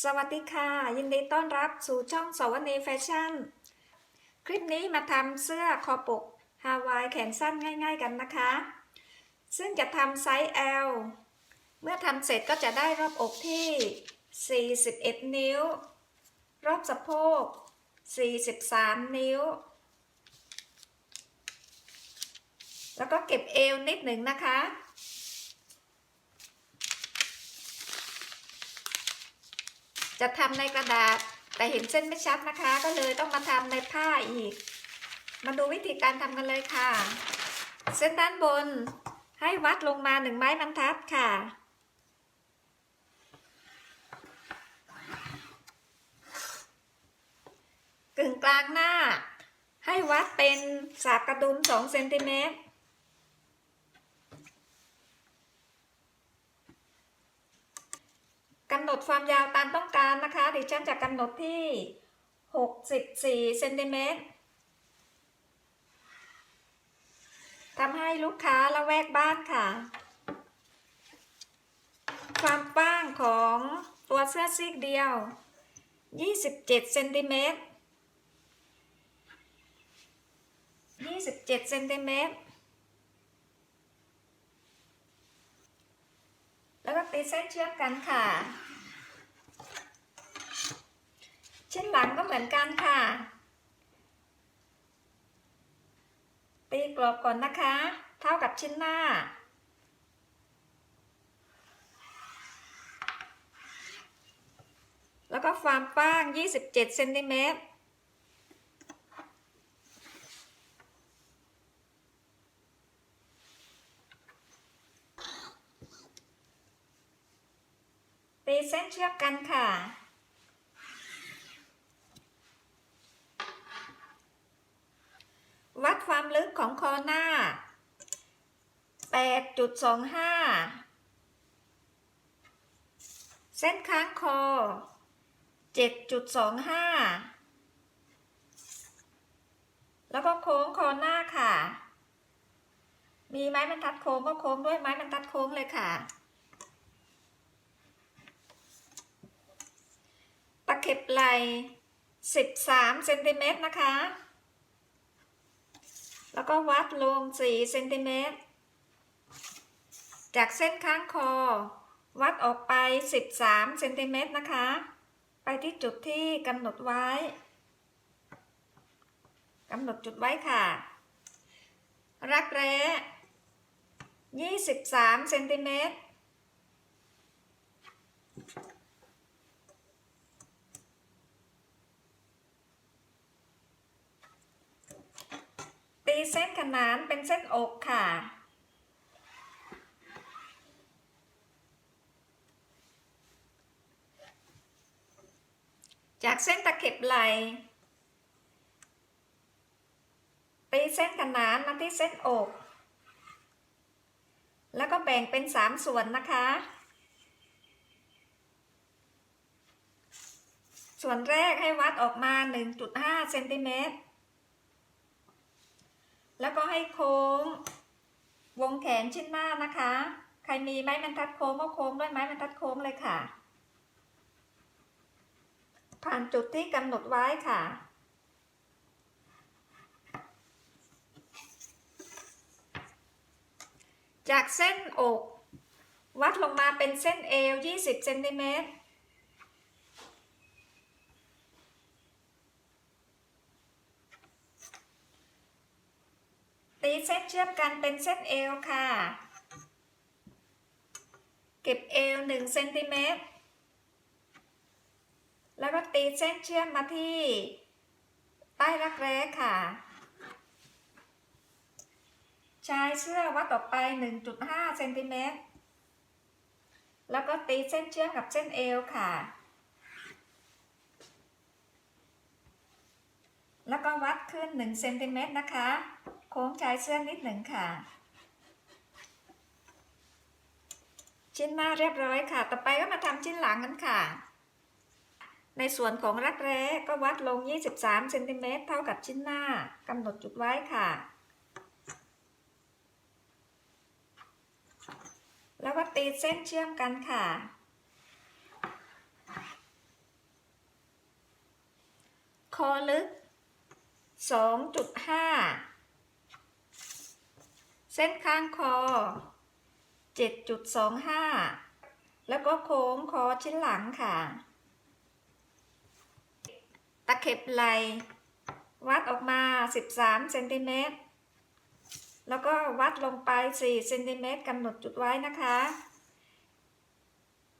สวัสดีค่ะ ยินดีต้อนรับสู่ช่องสวนีแฟชั่น คลิปนี้มาทำเสื้อคอปกฮาวายแขนสั้นง่าย ๆกันนะคะ ซึ่งจะทำไซส์ L เมื่อทำเสร็จก็จะได้รอบอกที่ 41 นิ้ว รอบสะโพก 43 นิ้ว แล้วก็เก็บเอวนิดหนึ่งนะคะ จะทำในกระดาษ แต่เห็นเส้นไม่ชัดนะคะ ก็เลยต้องมาทำในผ้าอีก มาดูวิธีการทำกันเลยค่ะ เส้นด้านบนให้วัดลงมาหนึ่งไม้บรรทัดค่ะกึ่งกลางหน้า ให้วัดเป็นสากกระดุม2เซนติเมตร กำหนด ความยาวตามต้องการนะคะ ดิฉันจะกำหนดที่ 64เซนติเมตรทำให้ลูกค้าละแวกบ้านค่ะ ความกว้างของตัวเสื้อซีกเดียว 27เซนติเมตร27เซนติเมตรแล้วก็ตีเส้นเชื่อมกันค่ะ ชิ้นหลังก็เหมือนกันค่ะ ตีกรอบก่อนนะคะ เท่ากับชิ้นหน้า แล้วก็ความกว้าง 27เซนติเมตรตีเส้นเชือกกันค่ะ วัดความลึกของคอหน้า 8.25เส้นค้างคอ7.25แล้วก็โค้งคอหน้าค่ะ มีไม้บรรทัดโค้งก็โค้งด้วยไม้บรรทัดโค้งเลยค่ะ ตะเข็บไหล่13เซนติเมตรนะคะ แล้วก็วัดลง4เซนติเมตร จากเส้นข้างคอ วัดออกไป 13เซนติเมตรนะคะ ไปที่จุดที่กำหนดไว้กำหนดจุดไว้ค่ะ รักแร้23เซนติเมตรตีเส้นขนานเป็นเส้นอกค่ะ จากเส้นตะเข็บไหลตีเส้นขนานมาที่เส้นอก แล้วก็แบ่งเป็นสามส่วนนะคะ ส่วนแรกให้วัดออกมา 1.5เซนติเมตร แล้วก็ให้โค้ง วงแขนชิ้นหน้านะคะ ใครมีไม้บรรทัดโค้งก็โค้งด้วยไม้บรรทัดโค้งเลยค่ะ ผ่านจุดที่กำหนดไว้ค่ะ จากเส้นอก วัดลงมาเป็นเส้นเอว 20เซนติเมตรตีเส้นเชื่อมกันเป็นเส้นเอวค่ะ เก็บเอว1เซนติเมตร ตีเส้นเชื่อมมาที่ใต้รักแร้ค่ะ ชายเสื้อวัดออไป 1.5เซนติเมตร แล้วก็ตีเส้นเชื่อมกับเส้นเอวค่ะ แล้วก็วัดขึ้น1เซนติเมตรนะคะ โค้งชายเสื้อนิดหนึ่งค่ะ ชิ้นหน้าเรียบร้อยค่ะ ต่อไปก็มาทำชิ้นหลังกันค่ะ ในส่วนของรักแร้ก็วัดลง 23เซนติเมตรเท่ากับชิ้นหน้ากำหนดจุดไว้ค่ะ แล้วก็ตีเส้นเชื่อมกันค่ะ คอลึก 2.5 เส้นข้างคอ 7.25 แล้วก็โค้งคอชิ้นหลังค่ะะเข็บไหลวัดออกมา 13เซนติเมตรแล้วก็วัดลงไป4เซนติเมตรกำหนดจุดไว้นะคะ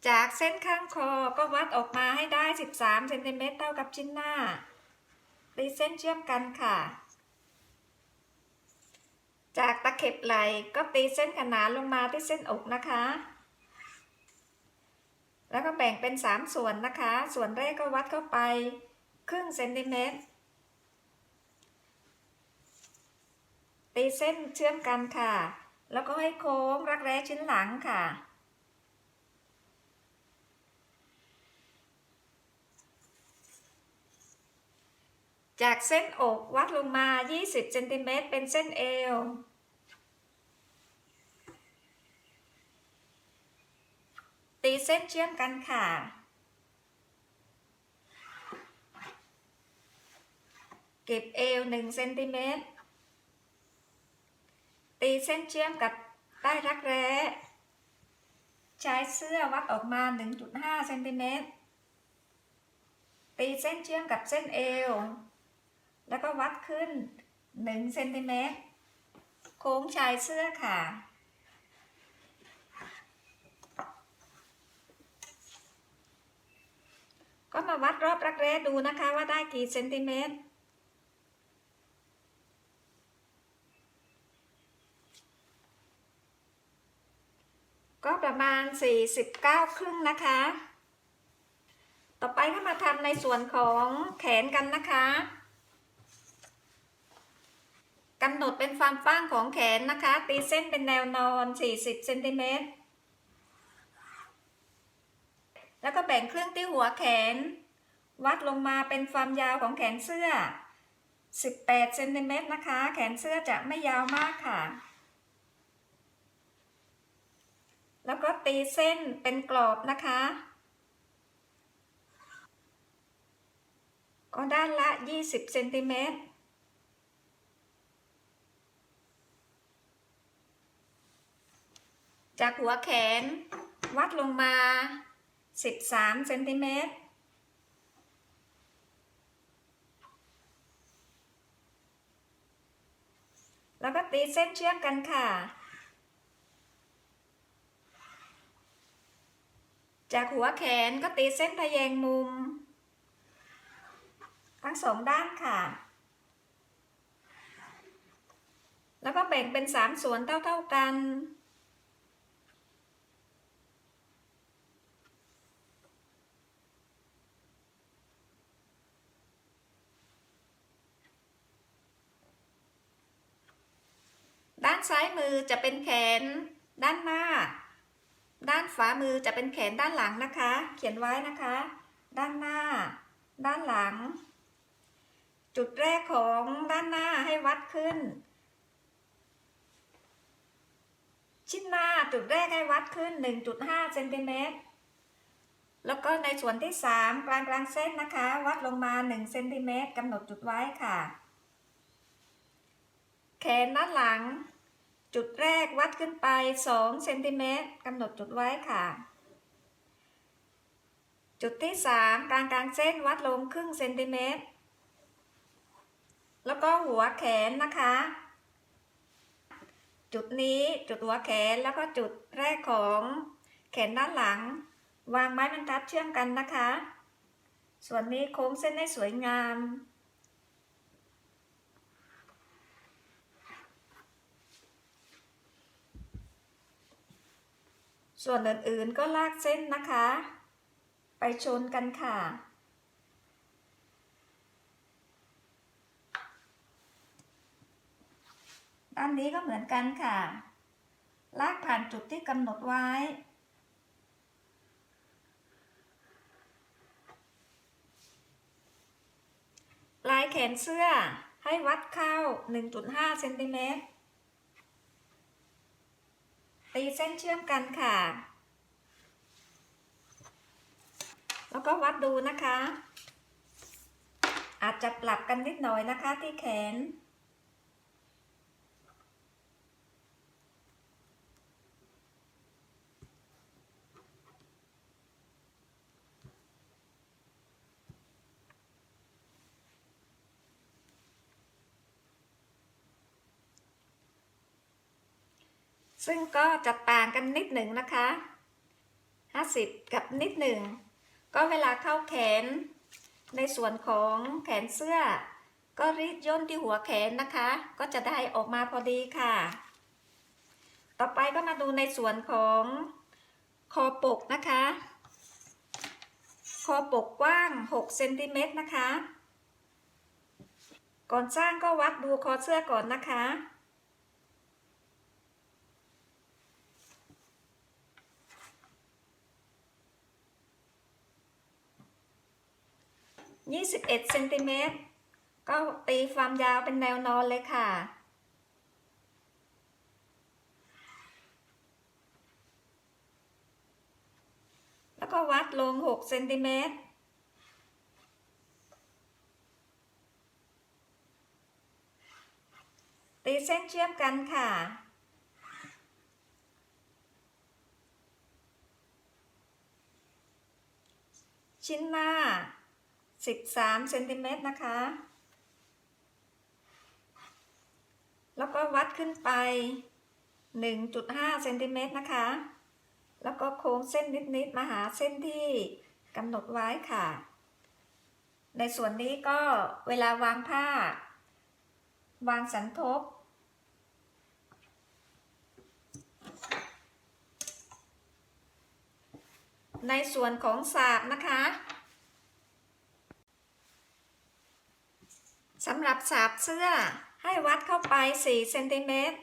จากเส้นข้างคอก็วัดออกมาให้ได้ 13เซนติเมตรเท่ากับชิ้นหน้าตีเส้นเชื่อมกันค่ะ จากตะเข็บไหลก็ตีเส้นขนานลงมาที่เส้นอกนะคะ แล้วก็แบ่งเป็น 3 ส่วนนะคะ ส่วนแรกก็วัดเข้าไป ครึ่งเซนติเมตร ตีเส้นเชื่อมกันค่ะ แล้วก็ให้โค้งรักแร้ชิ้นหลังค่ะ จากเส้นอกวัดลงมา 20เซนติเมตรเป็นเส้นเอวตีเส้นเชื่อมกันค่ะ เก็บเอว1เซนติเมตร ตีเส้นเชื่อมกับใต้รักแร้ ใช้เสื้อวัดออกมา 1.5เซนติเมตร ตีเส้นเชื่อมกับเส้นเอว แล้วก็วัดขึ้น 1 เซนติเมตร โค้งชายเสื้อค่ะก็มาวัดรอบรักแร้ดูนะคะว่าได้กี่เซนติเมตร ก็ประมาณ 49 ครึ่งนะคะ ต่อไปก็มาทำในส่วนของแขนกันนะคะกำหนดเป็นความฟ้างของแขนนะคะ ตีเส้นเป็นแนวนอน 40เซนติเมตร แล้วก็แบ่งเครึ่องที่หัวแขน วัดลงมาเป็นความยาวของแขนเสื้อ 18เซนติเมตรนะคะ แขนเสื้อจะไม่ยาวมากค่ะ แล้วก็ตีเส้นเป็นกรอบนะคะ ก็ด้านละ 20เซนติเมตรจากหัวแขนวัดลงมา 13เซนติเมตร แล้วก็ตีเส้นเชื่อมกันค่ะ จากหัวแขนก็ตีเส้นทะแยงมุม ทั้งสองด้านค่ะ แล้วก็แบ่งเป็นสามส่วนเท่าๆกันด้านซ้ายมือจะเป็นแขน ด้านหน้า ด้านฝามือจะเป็นแขนด้านหลังนะคะ เขียนไว้นะคะ ด้านหน้า ด้านหลัง จุดแรกของด้านหน้าให้วัดขึ้น ชิ้นหน้าจุดแรกให้วัดขึ้น 1.5เซนติเมตรแล้วก็ในส่วนที่ 3 กลางกลางเส้นนะคะ วัดลงมา1เซนติเมตรกำหนดจุดไว้ค่ะ แขนด้านหลัง จุดแรกวัดขึ้นไป2เซนติเมตรกำหนดจุดไว้ค่ะ จุดที่ 3 กลางกลางเส้นวัดลงครึ่งเซนติเมตร แล้วก็หัวแขนนะคะ จุดนี้จุดหัวแขนแล้วก็จุดแรกของแขนด้านหลัง วางไม้บรรทัดเชื่อมกันนะคะ ส่วนนี้โค้งเส้นให้สวยงาม ส่วนอื่นๆก็ลากเส้นนะคะ ไปชนกันค่ะ ด้านนี้ก็เหมือนกันค่ะ ลากผ่านจุดที่กำหนดไว้ ลายแขนเสื้อให้วัดเข้า 1.5เซนติเมตร ตีเส้นเชื่อมกันค่ะ แล้วก็วัดดูนะคะ อาจจะปรับกันนิดหน่อยนะคะที่แขน ซึ่งก็จะต่างกันนิดหนึ่งนะคะ 50 กับนิดหนึ่ง ก็เวลาเข้าแขน ในส่วนของแขนเสื้อ ก็รีดย่นที่หัวแขนนะคะ ก็จะได้ออกมาพอดีค่ะ ต่อไปก็มาดูในส่วนของคอปกนะคะ คอปกกว้าง6เซนติเมตรนะคะ ก่อนสร้างก็วัดดูคอเสื้อก่อนนะคะ 21เซนติเมตรก็ตีความยาวเป็นแนวนอนเลยค่ะ แล้วก็วัดลง6เซนติเมตรตีเส้นเชื่อมกันค่ะ ชิ้นหน้า 13เซนติเมตรนะคะ แล้วก็วัดขึ้นไป 1.5เซนติเมตรนะคะ แล้วก็โค้งเส้นนิดๆมาหาเส้นที่กำหนดไว้ค่ะ ในส่วนนี้ก็เวลาวางผ้า วางสันทบในส่วนของสากนะคะ สำหรับสาบเสื้อให้วัดเข้าไป 4 เซนติเมตร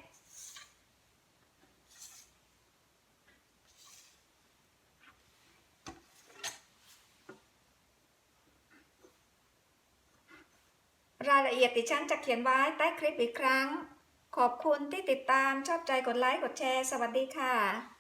รายละเอียดดิฉันจะเขียนไว้ใต้คลิปอีกครั้ง ขอบคุณที่ติดตามชอบใจกดไลค์ กดแชร์ สวัสดีค่ะ